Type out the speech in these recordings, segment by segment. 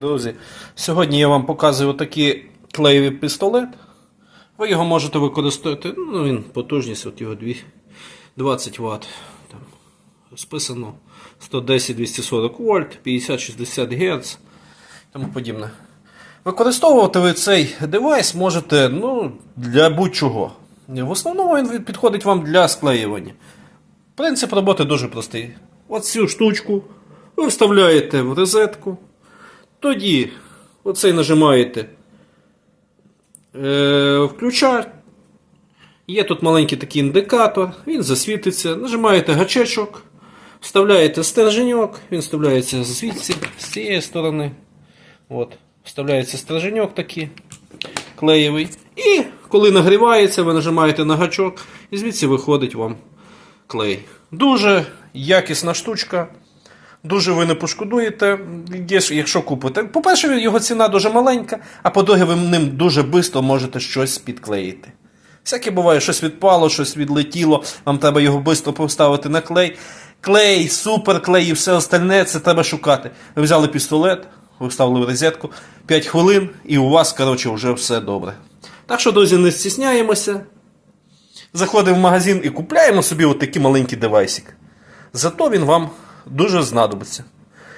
Друзі, сьогодні я вам показую такий клеєвий пістолет. Ви його можете використовувати. Ну, він потужність, от його 20 Вт. Там списано 110-240 вольт, 50-60 Гц тому подібне. Використовувати ви цей девайс можете ну, для будь-чого. В основному він підходить вам для склеювання. Принцип роботи дуже простий. От цю штучку ви вставляєте в розетку. Тоді оцей нажимаєте е, включач. Є тут маленький такий індикатор, він засвітиться. Нажимаєте гачечок, вставляєте стерженьок, він вставляється звідси, з цієї сторони. От, вставляється стерженьок такий клеєвий. І коли нагрівається, ви нажимаєте на гачок, і звідси виходить вам клей. Дуже якісна штучка. Дуже ви не пошкодуєте, якщо купите. По-перше, його ціна дуже маленька, а по-друге, ви ним дуже швидко можете щось підклеїти. Всяке буває, щось відпало, щось відлетіло, вам треба його швидко поставити на клей. Клей, суперклей і все остальне, це треба шукати. Ви взяли пістолет, ви вставили в розетку, 5 хвилин, і у вас, коротше, вже все добре. Так що, друзі, не стісняємося. Заходимо в магазин і купляємо собі отакий маленький девайсик. Зато він вам дуже знадобиться.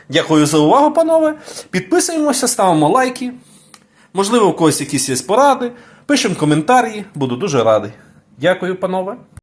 Дякую за увагу, панове. Підписуємося, ставимо лайки. Можливо, у когось якісь є поради. Пишемо коментарі, буду дуже радий. Дякую, панове.